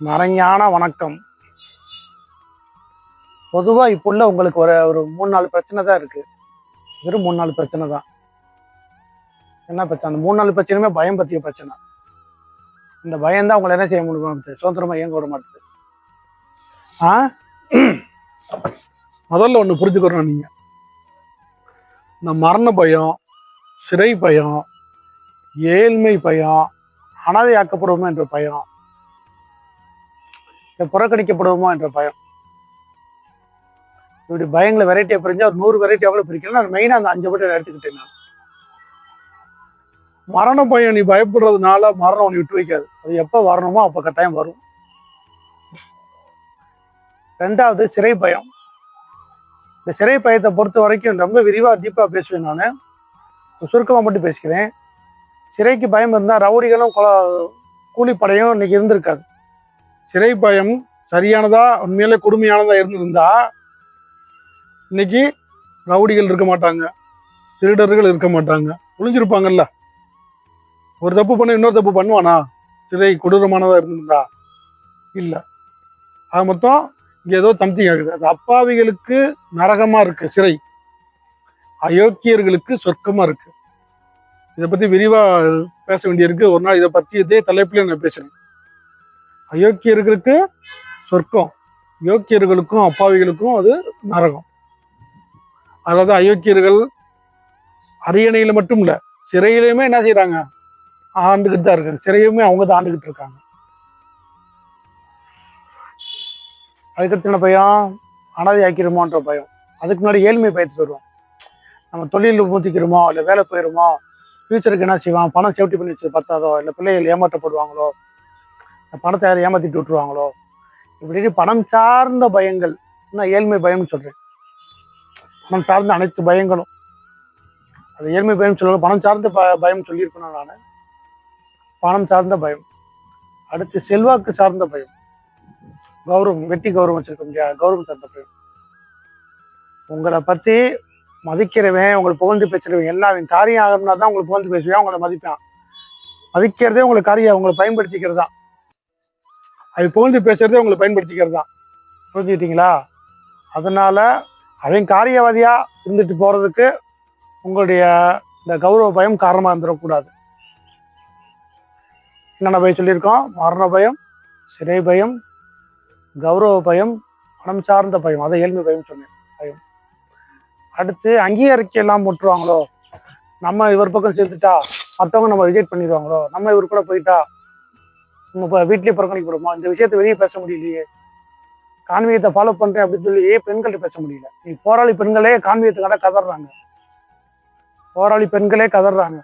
மறைஞான வணக்கம். பொதுவாக இப்போ உள்ள உங்களுக்கு ஒரு ஒரு மூணு நாலு பிரச்சனை தான் இருக்கு. வெறும் மூணு நாலு பிரச்சனை தான். என்ன பிரச்சனை? அந்த மூணு நாலு பிரச்சனையுமே பயம் பற்றிய பிரச்சனை. இந்த பயம் தான் உங்களை என்ன செய்ய முடியும் சுதந்திரமா இயங்க விட மாட்டேது. ஆ? முதல்ல ஒன்று புரிஞ்சுக்கிறோம் நீங்க. இந்த மரண பயம் சிறை பயம் ஏழ்மை பயம் அனாதையாக்கப்படுவோமோ என்ற பயம் புறக்கணிக்கப்படுவோமோ என்ற பயம். இப்படி பயங்களை வெரைட்டியாக பிரிஞ்சா ஒரு நூறு வெரைட்டி எவ்வளோ பிரிக்கலாம். நான் மெயினாக அந்த அஞ்சு மட்டும் எடுத்துக்கிட்டேன் நான். மரண பயம் நீ பயப்படுறதுனால மரணம் உன்னை விட்டு வைக்காது. அது எப்போ வரணுமோ அப்போ கட்டாயம் வரும். ரெண்டாவது சிறை பயம். இந்த சிறை பயத்தை பொறுத்த வரைக்கும் ரொம்ப விரிவாக டீப்பாக பேசுவேன் நான். சுருக்கமாக மட்டும் பேசிக்கிறேன். சிறைக்கு பயம் இருந்தால் ரவுடிகளும் கொல- கூலிப்படையும் இன்னைக்கு இருந்திருக்காது. சிறை பயம் சரியானதா உண்மையிலே கொடுமையானதா இருந்திருந்தா இன்னைக்கு ரவுடிகள் இருக்க மாட்டாங்க திருடர்கள் இருக்க மாட்டாங்க. ஒளிஞ்சிருப்பாங்கல்ல? ஒரு தப்பு பண்ண இன்னொரு தப்பு பண்ணுவானா? சிறை கொடூரமானதா இருந்திருந்தா? இல்ல. அது மொத்தம் இங்க ஏதோ தம்திங் ஆகுது. அது அப்பாவிகளுக்கு நரகமா இருக்கு சிறை. அயோக்கியர்களுக்கு சொர்க்கமா இருக்கு. இதை பத்தி விரிவா பேச வேண்டியிருக்கு. ஒரு நாள் இதை பத்தி இதே தலைப்புல நான் பேசுறேன். அயோக்கியர்களுக்கு சொர்க்கம். யோக்கியர்களுக்கும் அப்பாவிகளுக்கும் அது நரகம். அதாவது அயோக்கியர்கள் அரியணையில மட்டும் இல்ல சிறையிலையுமே என்ன செய்யறாங்க ஆண்டுகிட்டு தான் இருக்காங்க. சிறையுமே அவங்க தான் ஆண்டுகிட்டு இருக்காங்க. அதுக்கடுத்து என்ன பயம்? அனாதை ஆக்கிருமோன்ற பயம். அதுக்கு முன்னாடி ஏழ்மை பயத்து வருவோம் நம்ம தொழில் மூத்திக்கிறோமோ இல்லை வேலை போயிடுமோ ஃபியூச்சருக்கு என்ன செய்வான்? பணம் சேஃப்டி பண்ணி வச்சு பத்தாதோ? இல்லை பிள்ளைகள் ஏமாற்றப்படுவாங்களோ? பணத்தை யாரும் ஏமாத்திட்டு விட்டுருவாங்களோ? இப்படின்னு பணம் சார்ந்த பயங்கள். நான் ஏழ்மை பயம்னு சொல்றேன். பணம் சார்ந்த அனைத்து பயங்களும். அது ஏழ்மை பயம் சொல்ல பணம் சார்ந்த ப பயம் சொல்லியிருக்கணும் நான். பணம் சார்ந்த பயம். அடுத்து செல்வாக்கு சார்ந்த பயம். கௌரவம் வெட்டி கௌரவம் வச்சிருக்க முடியாது கௌரவம் சார்ந்த பயம். உங்களை பத்தி மதிக்கிறவன் உங்களை புகழ்ந்து பேசுறவன் எல்லாம் காரியம் ஆகணும்னா தான் உங்களை புகழ்ந்து பேசுவேன் உங்களை மதிப்பான். மதிக்கிறதே உங்களுக்கு காரியம் உங்களை பயன்படுத்திக்கிறது தான் அது புகழ்ந்து பேசுறதே உங்களை பயன்படுத்திக்கிறது தான் புரிஞ்சுக்கிட்டீங்களா? அதனால அவன் காரியவாதியா இருந்துட்டு போறதுக்கு உங்களுடைய இந்த கௌரவ பயம் காரணமா இருந்துடக்கூடாது. என்னென்ன பயம் சொல்லியிருக்கோம்? மரண பயம் சிறை பயம் கௌரவ பயம் மனம் சார்ந்த பயம். அதை ஏழ்மை பயம் சொன்னேன். பயம். அடுத்து அங்கீகரிக்கையெல்லாம் முட்டுருவாங்களோ நம்ம இவர் பக்கம் சேர்த்துட்டா மற்றவங்க நம்ம ரிஜெக்ட் பண்ணிடுவாங்களோ? நம்ம இவர் கூட போயிட்டா நம்ம இப்போ வீட்லயே புறக்கணிக்கப்படுமா இந்த விஷயத்தை வெளியே பேச முடியலையே. கான்வியத்தை ஃபாலோ பண்றேன் அப்படின்னு சொல்லி பெண்கள்ட்ட பேச முடியல? நீ போராளி பெண்களே கான்வியத்துக்காக கதறாங்க. போராளி பெண்களே கதறாங்க.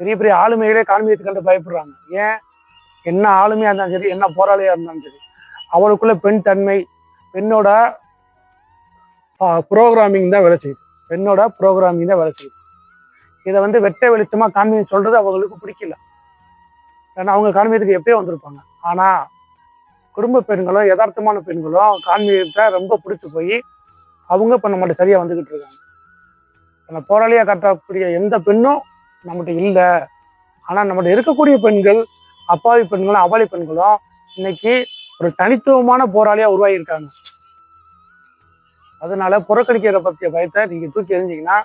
பெரிய பெரிய ஆளுமைகளே கான்வியத்துக்காக பயப்படுறாங்க. ஏன்? என்ன ஆளுமையா இருந்தாலும் சரி என்ன போராளியா இருந்தாலும் சரி அவளுக்குள்ள பெண் தன்மை பெண்ணோட ப்ரோக்ராமிங் தான் வேலை செய்யுது. பெண்ணோட ப்ரோக்ராமிங் தான் வேலை செய்யுது. இதை வந்து வெட்ட வெளிச்சமா கான்வியம் சொல்றது அவங்களுக்கு பிடிக்கல. ஏன்னா அவங்க கான்வியத்துக்கு எப்பயோ வந்திருப்பாங்க. ஆனால் குடும்ப பெண்களோ யதார்த்தமான பெண்களோ கான்வியத்தை ரொம்ப பிடிச்சி போய் அவங்க இப்போ நம்மகிட்ட சரியாக வந்துக்கிட்டு இருக்காங்க. நம்ம போராளியாக காட்டக்கூடிய எந்த பெண்ணும் நம்மகிட்ட இல்லை. ஆனால் நம்மகிட்ட இருக்கக்கூடிய பெண்கள் அப்பாவி பெண்களும் அபாலி பெண்களும் இன்னைக்கு ஒரு தனித்துவமான போராளியாக உருவாகியிருக்காங்க. அதனால புறக்கணிக்கிற பற்றிய பயத்தை நீங்கள் தூக்கி எரிஞ்சிங்கன்னா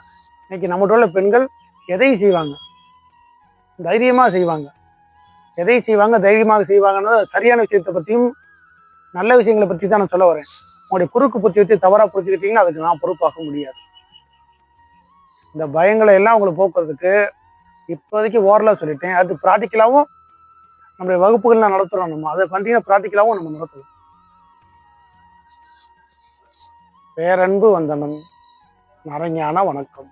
இன்னைக்கு நம்மகிட்ட உள்ள பெண்கள் எதையும் செய்வாங்க? தைரியமாக செய்வாங்க. எதை செய்வாங்க தைரியமாக செய்வாங்கன்னு சரியான விஷயத்தை பற்றியும் நல்ல விஷயங்களை பற்றி தான் நான் சொல்ல வரேன். உங்களுடைய குறுக்கு புத்தி வச்சு தவறா புரிஞ்சுக்கிட்டீங்கன்னா அதுக்கு நான் பொறுப்பாக முடியாது. இந்த பயங்களை எல்லாம் உங்களை போக்குறதுக்கு இப்போதைக்கு ஓரலாக சொல்லிட்டேன். அது ப்ராக்டிக்கலாகவும் நம்முடைய வகுப்புகள் நான் நடத்துகிறோம் நம்ம. அதை கண்டினியூ ப்ராக்டிக்கலாகவும் நம்ம நடத்துவோம் பேரன்பு வந்தனம் மறைஞான வணக்கம்.